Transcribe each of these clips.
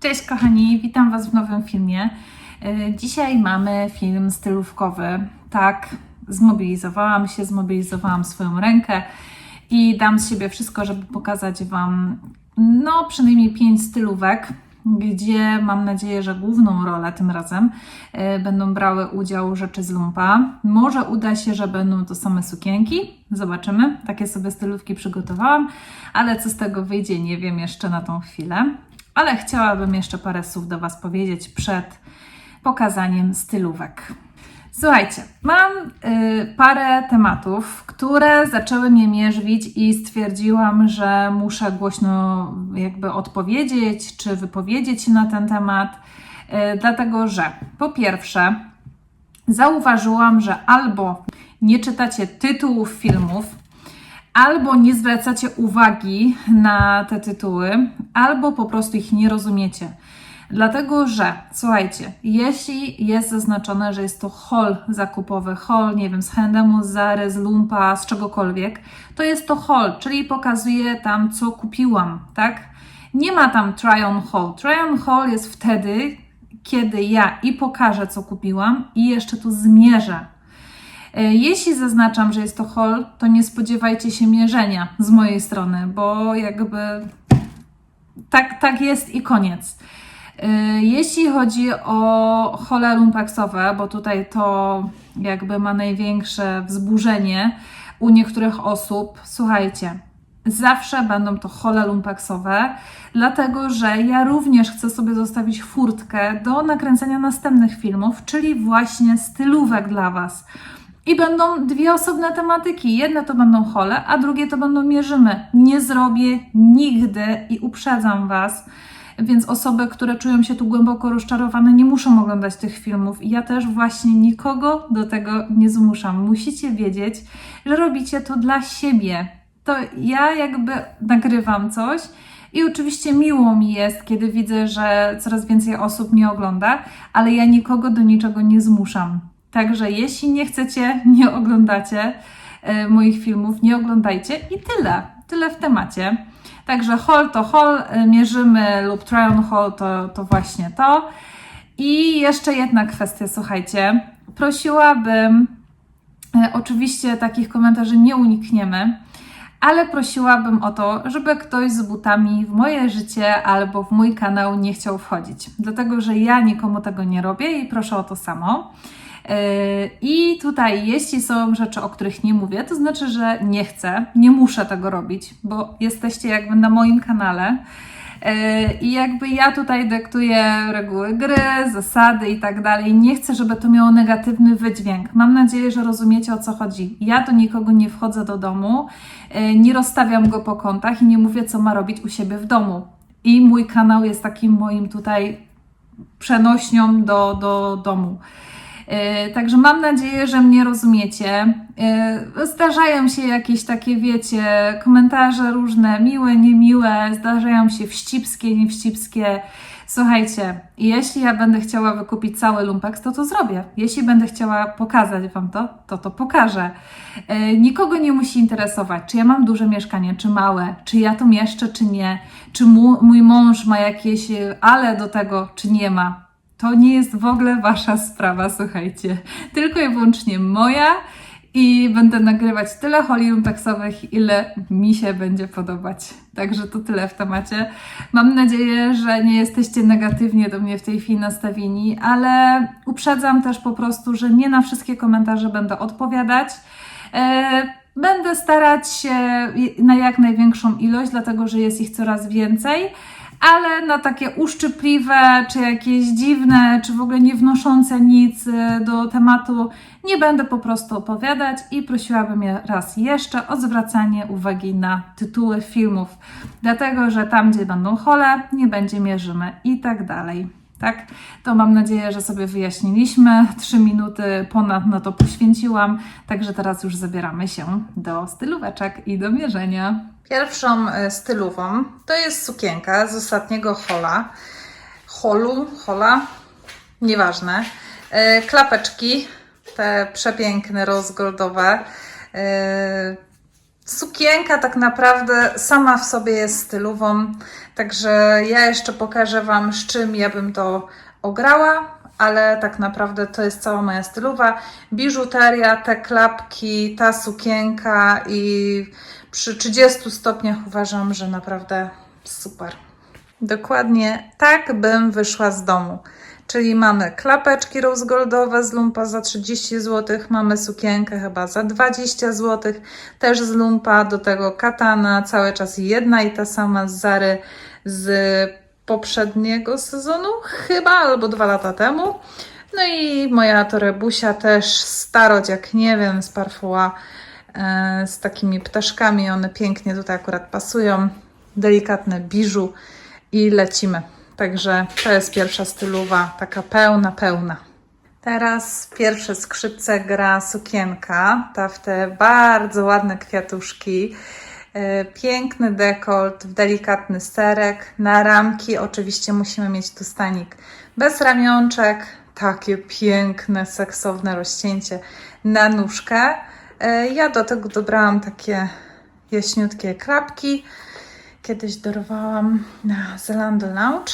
Cześć kochani, witam Was w nowym filmie. E, Dzisiaj mamy film stylówkowy. Tak, zmobilizowałam się, zmobilizowałam swoją rękę i dam z siebie wszystko, żeby pokazać Wam no przynajmniej pięć stylówek, gdzie mam nadzieję, że główną rolę tym razem e, będą brały udział rzeczy z lumpa. Może uda się, że będą to same sukienki. Zobaczymy. Takie sobie stylówki przygotowałam, ale co z tego wyjdzie, nie wiem jeszcze na tą chwilę. Ale chciałabym jeszcze parę słów do Was powiedzieć przed pokazaniem stylówek. Słuchajcie, mam y, parę tematów, które zaczęły mnie mierzwić i stwierdziłam, że muszę głośno jakby odpowiedzieć czy wypowiedzieć się na ten temat, y, dlatego że po pierwsze zauważyłam, że albo nie czytacie tytułów filmów, albo nie zwracacie uwagi na te tytuły, albo po prostu ich nie rozumiecie. Dlatego, że słuchajcie, jeśli jest zaznaczone, że jest to haul zakupowy, haul, nie wiem, z H&M, z Zary, z Lumpa, z czegokolwiek, to jest to haul, czyli pokazuje tam, co kupiłam, tak? Nie ma tam try on haul. Try on haul jest wtedy, kiedy ja i pokażę, co kupiłam, i jeszcze tu zmierzę. E, Jeśli zaznaczam, że jest to haul, to nie spodziewajcie się mierzenia z mojej strony, bo jakby tak, tak jest i koniec. E, Jeśli chodzi o hole lumpeksowe, bo tutaj to jakby ma największe wzburzenie u niektórych osób, słuchajcie, zawsze będą to hole lumpeksowe, dlatego że ja również chcę sobie zostawić furtkę do nakręcenia następnych filmów, czyli właśnie stylówek dla Was. I będą dwie osobne tematyki. Jedne to będą hole, a drugie to będą mierzymy. Nie zrobię nigdy i uprzedzam Was. Więc osoby, które czują się tu głęboko rozczarowane, nie muszą oglądać tych filmów. I ja też właśnie nikogo do tego nie zmuszam. Musicie wiedzieć, że robicie to dla siebie. To ja jakby nagrywam coś i oczywiście miło mi jest, kiedy widzę, że coraz więcej osób mnie ogląda, ale ja nikogo do niczego nie zmuszam. Także jeśli nie chcecie, nie oglądacie e, moich filmów, nie oglądajcie i tyle. Tyle w temacie. Także haul to haul, e, mierzymy lub try on haul to, to właśnie to. I jeszcze jedna kwestia, słuchajcie. Prosiłabym, e, oczywiście takich komentarzy nie unikniemy, ale prosiłabym o to, żeby ktoś z butami w moje życie albo w mój kanał nie chciał wchodzić. Dlatego, że ja nikomu tego nie robię i proszę o to samo. Yy, I tutaj, jeśli są rzeczy, o których nie mówię, to znaczy, że nie chcę, nie muszę tego robić, bo jesteście jakby na moim kanale. Yy, I jakby ja tutaj dyktuję reguły gry, zasady i tak dalej. Nie chcę, żeby to miało negatywny wydźwięk. Mam nadzieję, że rozumiecie o co chodzi. Ja do nikogo nie wchodzę do domu, yy, nie rozstawiam go po kątach i nie mówię, co ma robić u siebie w domu. I mój kanał jest takim moim tutaj przenośnią do, do domu. Yy, Także mam nadzieję, że mnie rozumiecie. Yy, Zdarzają się jakieś takie, wiecie, komentarze różne, miłe, niemiłe, zdarzają się wścibskie, niewścibskie. Słuchajcie, jeśli ja będę chciała wykupić cały lumpeks, to to zrobię. Jeśli będę chciała pokazać Wam to, to to pokażę. Yy, Nikogo nie musi interesować, czy ja mam duże mieszkanie, czy małe, czy ja to mieszczę, czy nie, czy mój mąż ma jakieś ale do tego, czy nie ma. To nie jest w ogóle wasza sprawa, słuchajcie. Tylko i wyłącznie moja i będę nagrywać tyle holi lumpeksowych, ile mi się będzie podobać. Także to tyle w temacie. Mam nadzieję, że nie jesteście negatywnie do mnie w tej chwili nastawieni, ale uprzedzam też po prostu, że nie na wszystkie komentarze będę odpowiadać. E, Będę starać się na jak największą ilość, dlatego że jest ich coraz więcej ale na takie uszczypliwe, czy jakieś dziwne, czy w ogóle nie wnoszące nic y, do tematu nie będę po prostu opowiadać i prosiłabym je raz jeszcze o zwracanie uwagi na tytuły filmów, dlatego że tam, gdzie będą hole, nie będzie mierzymy i tak dalej. Tak, to mam nadzieję, że sobie wyjaśniliśmy. Trzy minuty ponad na to poświęciłam, także teraz już zabieramy się do stylóweczek i do mierzenia. Pierwszą e, stylówą to jest sukienka z ostatniego hola. Holu, hola, nieważne. E, Klapeczki, te przepiękne, rozgoldowe. Sukienka tak naprawdę sama w sobie jest stylową, także ja jeszcze pokażę Wam, z czym ja bym to ograła, ale tak naprawdę to jest cała moja stylowa. Biżuteria, te klapki, ta sukienka i przy 30 stopniach uważam, że naprawdę super. Dokładnie tak bym wyszła z domu. Czyli mamy klapeczki rose goldowe z lumpa za 30 zł, mamy sukienkę chyba za 20 zł, też z lumpa, do tego katana, cały czas jedna i ta sama z Zary z poprzedniego sezonu, chyba albo dwa lata temu. No i moja torebusia też starodziak, nie wiem, z Parfuła, e, z takimi ptaszkami, one pięknie tutaj akurat pasują, delikatne biżu i lecimy. Także to jest pierwsza stylowa, taka pełna, pełna. Teraz pierwsze skrzypce gra sukienka, ta w te bardzo ładne kwiatuszki. E, Piękny dekolt, w delikatny sterek. Na ramki oczywiście musimy mieć tu stanik bez ramionczek. Takie piękne, seksowne rozcięcie na nóżkę. E, Ja do tego dobrałam takie jaśniutkie klapki. Kiedyś dorwałam na Zalando Lounge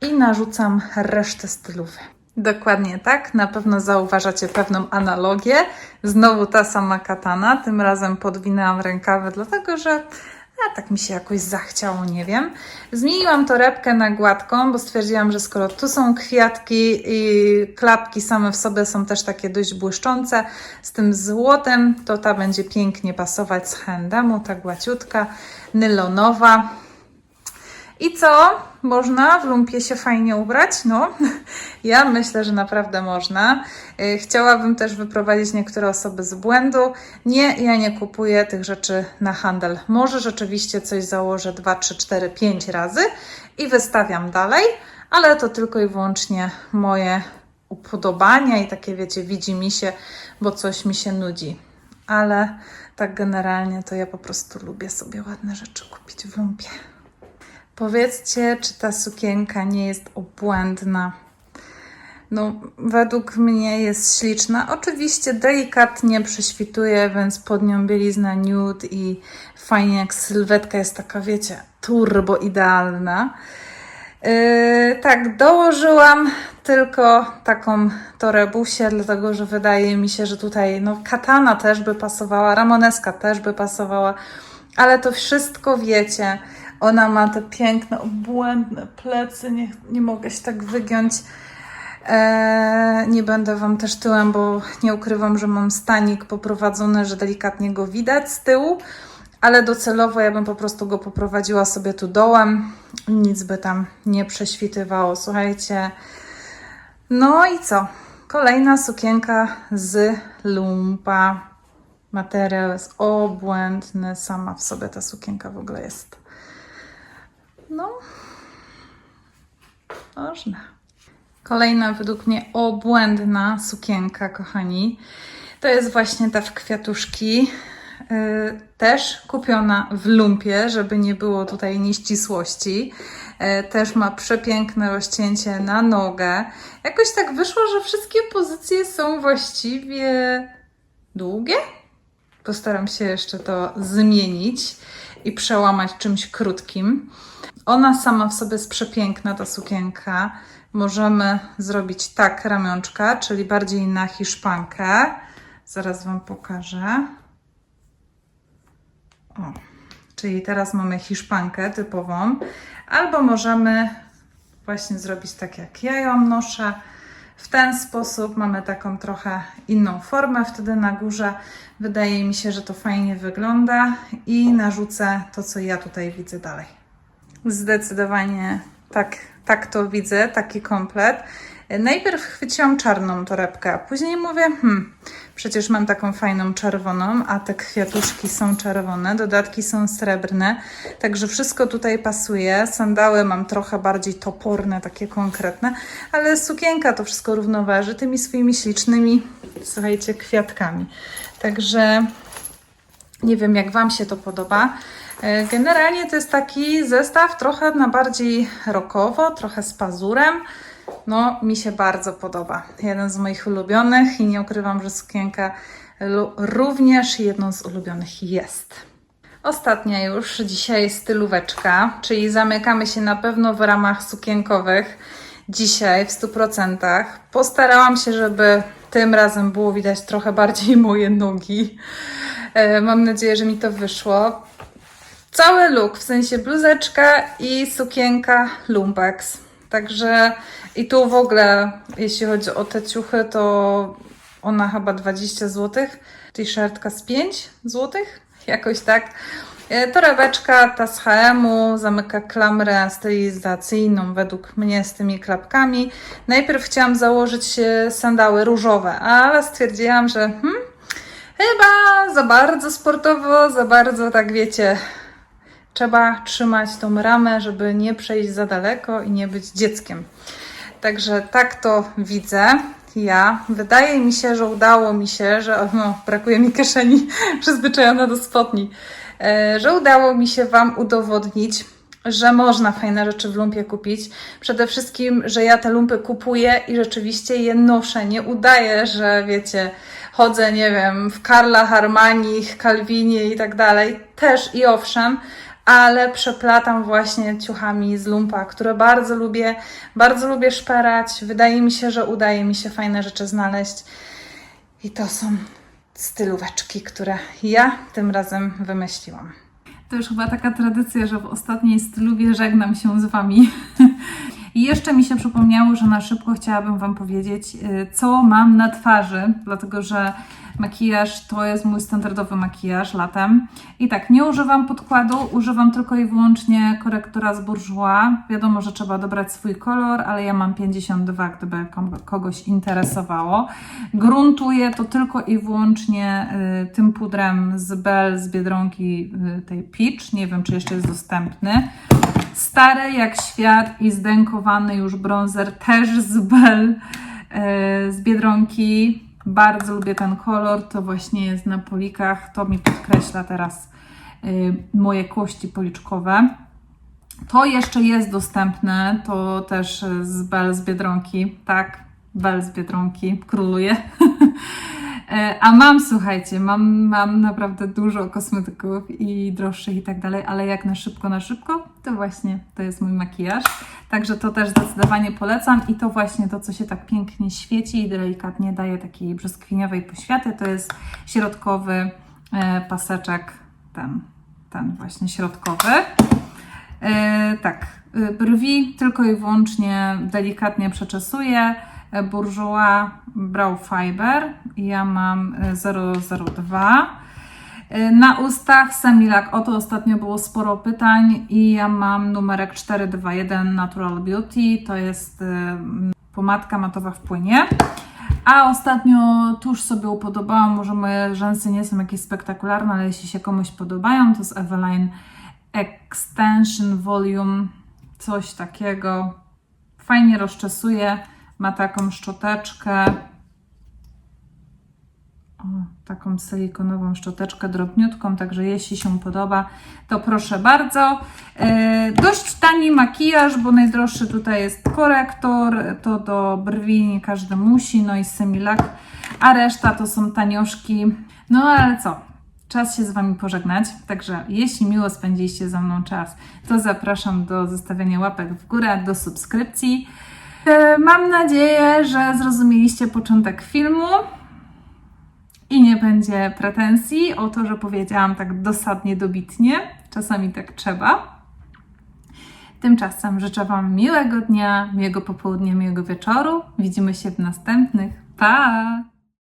i narzucam resztę stylowy. Dokładnie tak, na pewno zauważacie pewną analogię. Znowu ta sama katana, tym razem podwinęłam rękawy, dlatego że a tak mi się jakoś zachciało, nie wiem. Zmieniłam torebkę na gładką, bo stwierdziłam, że skoro tu są kwiatki i klapki same w sobie są też takie dość błyszczące, z tym złotem, to ta będzie pięknie pasować z handemu, ta głaciutka, nylonowa. I co? Można w lumpie się fajnie ubrać? No, ja myślę, że naprawdę można. Yy, Chciałabym też wyprowadzić niektóre osoby z błędu. Nie, ja nie kupuję tych rzeczy na handel. Może rzeczywiście coś założę 2, 3, 4, 5 razy i wystawiam dalej, ale to tylko i wyłącznie moje upodobania i takie, wiecie, widzi mi się, bo coś mi się nudzi. Ale tak generalnie to ja po prostu lubię sobie ładne rzeczy kupić w lumpie. Powiedzcie, czy ta sukienka nie jest obłędna? No, według mnie jest śliczna. Oczywiście delikatnie prześwituje, więc pod nią bielizna nude i fajnie jak sylwetka jest taka, wiecie, turbo idealna. Yy, tak, dołożyłam tylko taką torebusię, dlatego że wydaje mi się, że tutaj no, katana też by pasowała, ramoneska też by pasowała, ale to wszystko wiecie. Ona ma te piękne, obłędne plecy, nie, nie mogę się tak wygiąć. Eee, nie będę Wam też tyłem, bo nie ukrywam, że mam stanik poprowadzony, że delikatnie go widać z tyłu, ale docelowo ja bym po prostu go poprowadziła sobie tu dołem. Nic by tam nie prześwitywało. Słuchajcie. No i co? Kolejna sukienka z lumpa. Materiał jest obłędny. Sama w sobie ta sukienka w ogóle jest. No, można. Kolejna według mnie obłędna sukienka, kochani. To jest właśnie ta w kwiatuszki. Yy, też kupiona w lumpie, żeby nie było tutaj nieścisłości. Yy, też ma przepiękne rozcięcie na nogę. Jakoś tak wyszło, że wszystkie pozycje są właściwie długie. Postaram się jeszcze to zmienić i przełamać czymś krótkim. Ona sama w sobie jest przepiękna, ta sukienka. Możemy zrobić tak ramionczka, czyli bardziej na hiszpankę. Zaraz Wam pokażę. O, czyli teraz mamy hiszpankę typową. Albo możemy właśnie zrobić tak, jak ja ją noszę. W ten sposób mamy taką trochę inną formę wtedy na górze. Wydaje mi się, że to fajnie wygląda i narzucę to, co ja tutaj widzę dalej. Zdecydowanie tak, tak to widzę, taki komplet. Najpierw chwyciłam czarną torebkę, później mówię, hmm, przecież mam taką fajną czerwoną, a te kwiatuszki są czerwone, dodatki są srebrne, także wszystko tutaj pasuje. Sandały mam trochę bardziej toporne, takie konkretne, ale sukienka to wszystko równoważy tymi swoimi ślicznymi, słuchajcie, kwiatkami. Także nie wiem, jak Wam się to podoba. E, Generalnie to jest taki zestaw trochę na bardziej rockowo, trochę z pazurem. No, mi się bardzo podoba. Jeden z moich ulubionych i nie ukrywam, że sukienka również jedną z ulubionych jest. Ostatnia już dzisiaj stylóweczka, czyli zamykamy się na pewno w ramach sukienkowych. Dzisiaj w 100%. Postarałam się, żeby tym razem było widać trochę bardziej moje nogi. E, Mam nadzieję, że mi to wyszło. Cały look, w sensie bluzeczka i sukienka lumpex. Także i tu w ogóle, jeśli chodzi o te ciuchy, to ona chyba 20 zł. T-shirtka z 5 zł, jakoś tak. E, Torebeczka ta z H&M-u zamyka klamrę stylizacyjną według mnie z tymi klapkami. Najpierw chciałam założyć e, sandały różowe, ale stwierdziłam, że hmm, chyba za bardzo sportowo, za bardzo tak wiecie, trzeba trzymać tą ramę, żeby nie przejść za daleko i nie być dzieckiem. Także tak to widzę. Ja. Wydaje mi się, że udało mi się, że no, brakuje mi kieszeni przyzwyczajona do spodni, e, że udało mi się Wam udowodnić, że można fajne rzeczy w lumpie kupić. Przede wszystkim, że ja te lumpy kupuję i rzeczywiście je noszę. Nie udaję, że wiecie, chodzę, nie wiem, w Karla Armani, Calvinie i tak dalej. Też i owszem, ale przeplatam właśnie ciuchami z lumpa, które bardzo lubię, bardzo lubię szperać. Wydaje mi się, że udaje mi się fajne rzeczy znaleźć. I to są stylóweczki, które ja tym razem wymyśliłam. To już chyba taka tradycja, że w ostatniej stylówie żegnam się z Wami. I jeszcze mi się przypomniało, że na szybko chciałabym Wam powiedzieć, y, co mam na twarzy, dlatego że makijaż to jest mój standardowy makijaż latem. I tak, nie używam podkładu, używam tylko i wyłącznie korektora z Bourjois. Wiadomo, że trzeba dobrać swój kolor, ale ja mam 52, gdyby kogoś interesowało. Gruntuję to tylko i wyłącznie y, tym pudrem z Bell z Biedronki y, tej Peach. Nie wiem, czy jeszcze jest dostępny. Stary jak świat i zdękowany już bronzer też z Bell y, z Biedronki. Bardzo lubię ten kolor, to właśnie jest na polikach, to mi podkreśla teraz y, moje kości policzkowe. To jeszcze jest dostępne, to też z Bell z Biedronki, tak, Bell z Biedronki króluje. E, A mam, słuchajcie, mam, mam naprawdę dużo kosmetyków i droższych i tak dalej, ale jak na szybko, na szybko, to właśnie to jest mój makijaż. Także to też zdecydowanie polecam i to właśnie to, co się tak pięknie świeci i delikatnie daje takiej brzoskwiniowej poświaty, to jest środkowy e, paseczek, ten, ten właśnie środkowy. E, tak, e, brwi tylko i wyłącznie delikatnie przeczesuję. Bourjois Brow Fiber. Ja mam e, 002. E, Na ustach Semilak. O to ostatnio było sporo pytań i ja mam numerek 421 Natural Beauty. To jest e, pomadka matowa w płynie. A ostatnio tuż sobie upodobałam, może moje rzęsy nie są jakieś spektakularne, ale jeśli się komuś podobają, to z Eveline Extension Volume, coś takiego. Fajnie rozczesuje, ma taką szczoteczkę. Taką silikonową szczoteczkę drobniutką, także jeśli się podoba, to proszę bardzo. E, dość tani makijaż, bo najdroższy tutaj jest korektor, to do brwi nie każdy musi, no i Semilak, a reszta to są tanioszki. No ale co? Czas się z Wami pożegnać, także jeśli miło spędziliście ze mną czas, to zapraszam do zostawienia łapek w górę, do subskrypcji. E, Mam nadzieję, że zrozumieliście początek filmu i nie będzie pretensji o to, że powiedziałam tak dosadnie, dobitnie. Czasami tak trzeba. Tymczasem życzę Wam miłego dnia, miłego popołudnia, miłego wieczoru. Widzimy się w następnych. Pa!